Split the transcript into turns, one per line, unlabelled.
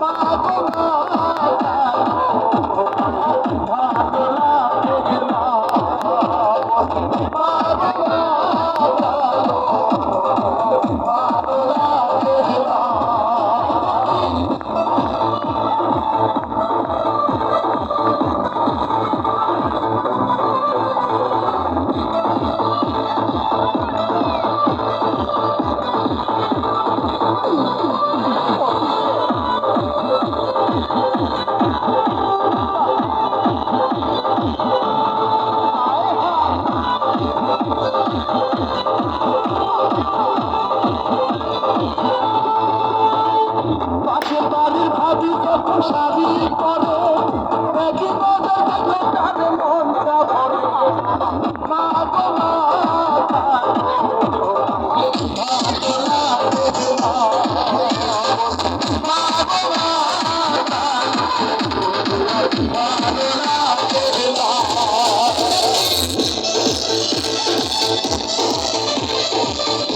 মা যদি কত শাড়ি করো